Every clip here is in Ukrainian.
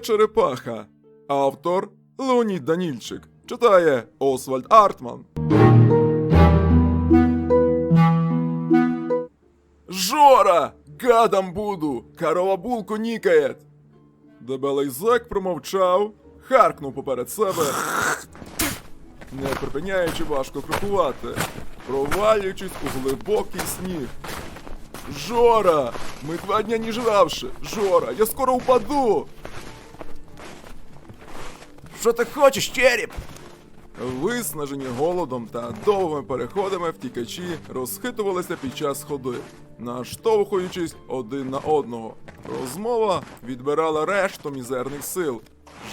Черепаха. Автор Леонід Данільчик. Читає Освальд Артман. Жора! Гадом буду! Корова булку нікає! Дебелий зек промовчав, харкнув поперед себе, не припиняючи важко крокувати, провалюючись у глибокий сніг. Жора! Ми два дня не жравши! Жора, я скоро упаду! Що ти хочеш, череп? Виснажені голодом та довгими переходами втікачі розхитувалися під час ходи, наштовхуючись один на одного. Розмова відбирала решту мізерних сил.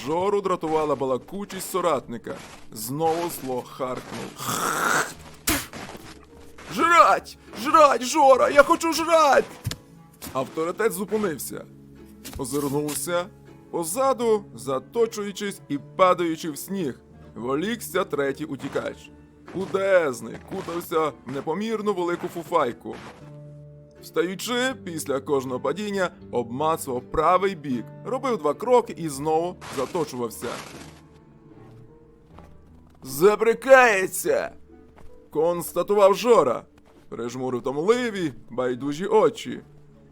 Жору дратувала балакучість соратника. Знову сло харкнув. Жрать! Жрать, Жора! Я хочу жрать! Авторитет зупинився, озирнувся позаду, заточуючись і падаючи в сніг. Волікся третій утікач. Удезний, кутався в непомірну велику фуфайку. Встаючи після кожного падіння, обмацував правий бік, робив два кроки і знову заточувався. Забрикається! Констатував Жора, прижмурив томливі, байдужі очі.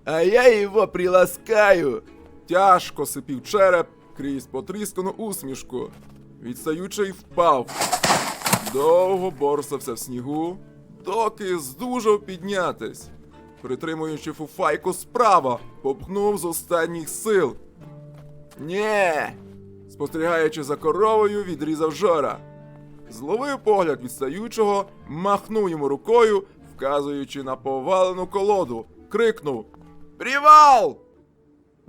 А я його приласкаю! Тяжко сипів череп крізь потріскану усмішку. Відстаючий впав. Довго борсався в снігу, доки здужав піднятись. Притримуючи фуфайку справа, попхнув з останніх сил. Нє! Спостерігаючи за коровою, відрізав жора. Зловив погляд відстаючого, махнув йому рукою, вказуючи на повалену колоду, крикнув Привал!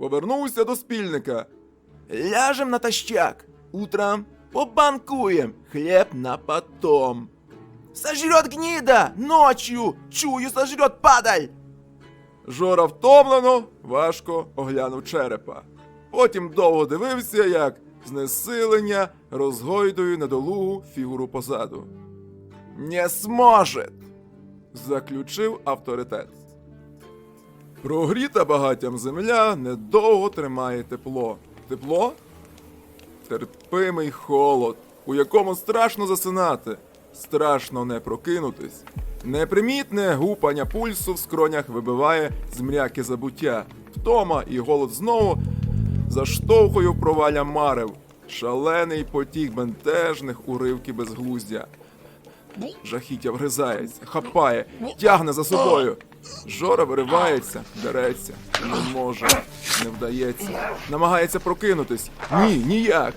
Повернувся до спільника. Ляжем на тащак. Утром побанкуем. Хлеб на потом. Сожрет гнида! Ночью! Чую, сожрет падаль! Жора втомлено, важко оглянув черепа. Потім довго дивився, як знесилення розгойдує недолугу фігуру позаду. Не сможет! Заключив авторитет. Прогріта багаттям земля недовго тримає тепло. Тепло? Терпимий холод, у якому страшно засинати, страшно не прокинутись. Непримітне гупання пульсу в скронях вибиває з мряки забуття. Втома і голод знову заштовхує в провалля марев. Шалений потік бентежних уривки безглуздя. Жахіття вгризається, хапає, тягне за собою. Жора виривається, дереться, не може, не вдається. Намагається прокинутись. Ні, ніяк.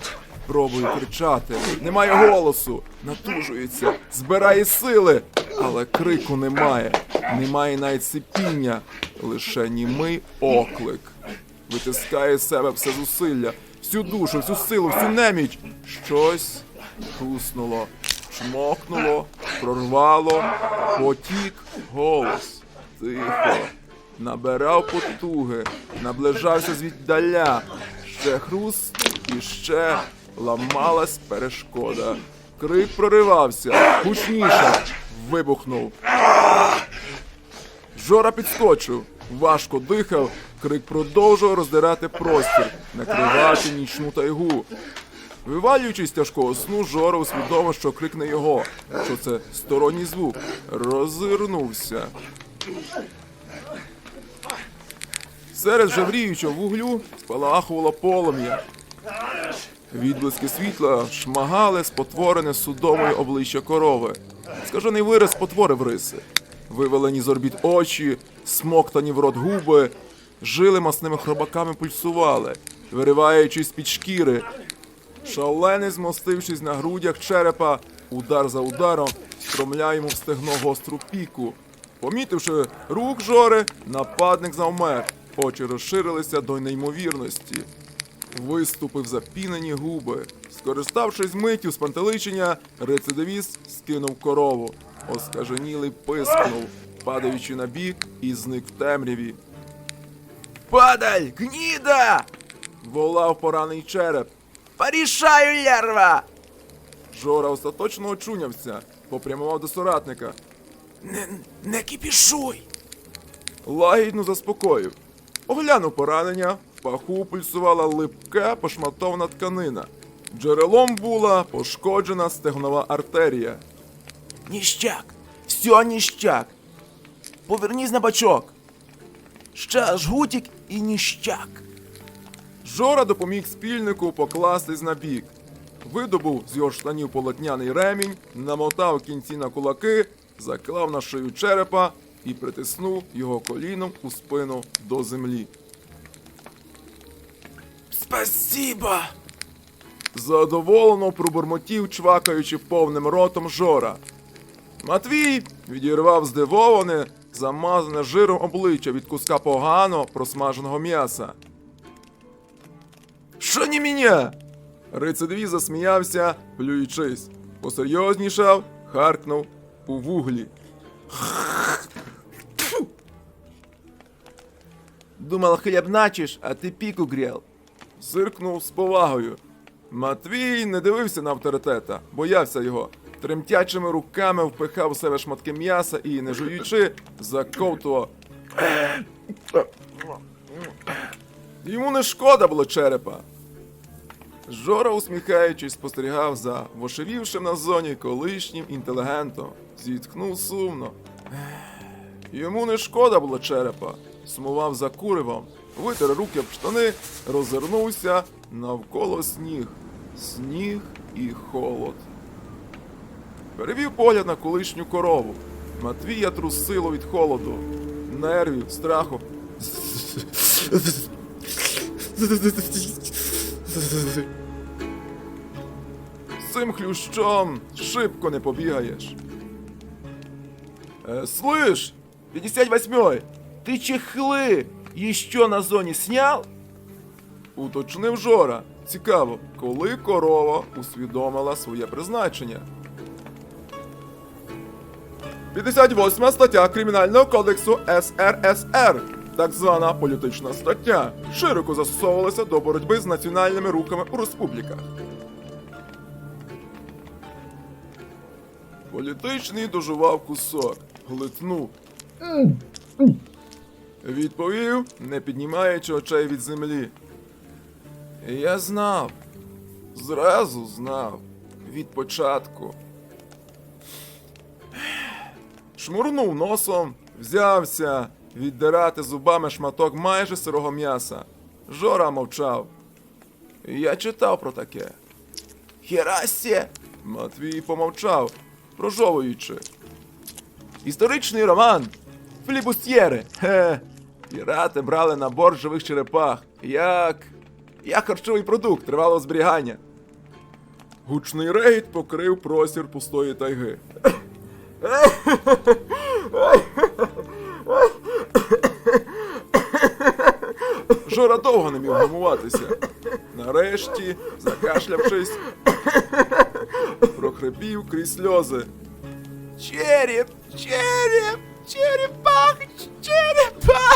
Пробує кричати, немає голосу, натужується, збирає сили, але крику немає, немає навіть сипіння, лише німий оклик. Витискає з себе все зусилля, всю душу, всю силу, всю неміч. Щось хруснуло, чмокнуло, прорвало, потік голос. Тихо. Набирав потуги, наближався звіддаля. Ще хруст і ще ламалась перешкода. Крик проривався, гучніше, вибухнув. Жора підскочив, важко дихав, крик продовжував роздирати простір, накривати нічну тайгу. Вивалюючись тяжкого сну, Жора усвідомив, що крик не його, що це сторонній звук. Роззирнувся. Серед жевріючого вуглю спалахувало полум'я. Відблиски світла шмагали спотворене судомою обличчя корови. Скажений вираз потворив риси. Вивелені з орбіт очі, смоктані в рот губи, жили масними хробаками пульсували, вириваючись з-під шкіри. Шалений, змостившись на грудях черепа, удар за ударом, стромляє йому в стегно гостру піку. Помітивши рук Жори, нападник завмер, очі розширилися до неймовірності. Виступив запінені губи. Скориставшись миттю спантеличення, рецидивіст скинув корову. Оскаженілий пискнув, падаючи на бік і зник в темряві. Падаль! Гнида! Волав пораний череп. Порішаю, лярва! Жора остаточно очунявся, попрямував до соратника. Не, не кипішуй! Лагідно заспокоїв. Оглянув поранення, в паху пульсувала липка пошматована тканина. Джерелом була пошкоджена стегнова артерія. Ніщак! Все ніщак! Повернись на бачок! Ще жгутик і ніщак! Жора допоміг спільнику покластись на бік. Видобув з його штанів полотняний ремінь, намотав кінці на кулаки, заклав на шию черепа і притиснув його коліном у спину до землі. Спасибо! Задоволено пробурмотів, чвакаючи повним ротом Жора. Матвій відірвав здивоване, замазане жиром обличчя від куска погано просмаженого м'яса. Що не мене? Рицидві засміявся, плюючись. Посерйознішав, харкнув у вуглі. Думал, хліб начиш, а ти піку грел. Зиркнув з повагою. Матвій не дивився на авторитета, боявся його. Тремтячими руками впихав у себе шматки м'яса і, не жуючи, заковтував. Йому не шкода було черепа. Жора, усміхаючись, спостерігав за вошевівшим на зоні колишнім інтелігентом. Зітхнув сумно. Йому не шкода було черепа. Сумував за куривом, витер руки об штани, розвернувся навколо сніг. Сніг і холод. Перевів погляд на колишню корову. Матвія трусило від холоду, нервів, страху. З цим хлющом шибко не побігаєш. Э, слышь, 58-й, Ти чехли еще на зоні снял? уточнив Жора. Цікаво, коли корова усвідомила своє призначення. 58 стаття Кримінального кодексу СРСР. Так звана політична стаття. Широко застосовувалася до боротьби з національними рухами у республіках. Політичний дожував кусок, глитнув. Відповів, не піднімаючи очей від землі. Я знав. Зразу знав. Від початку. Шмурнув носом, взявся віддирати зубами шматок майже сирого м'яса. Жора мовчав. Я читав про таке. Херасє! Матвій помовчав, прожовуючи. Історичний роман. Флібустьєри. Хе. Пірати брали на борт живих черепах. Як. Як харчовий продукт тривалого зберігання. Гучний рейд покрив простір пустої тайги. Жора довго не міг гамуватися. Нарешті, закашлявшись, прохрипів крізь сльози. Череп! Череп! Черепах! Черепах!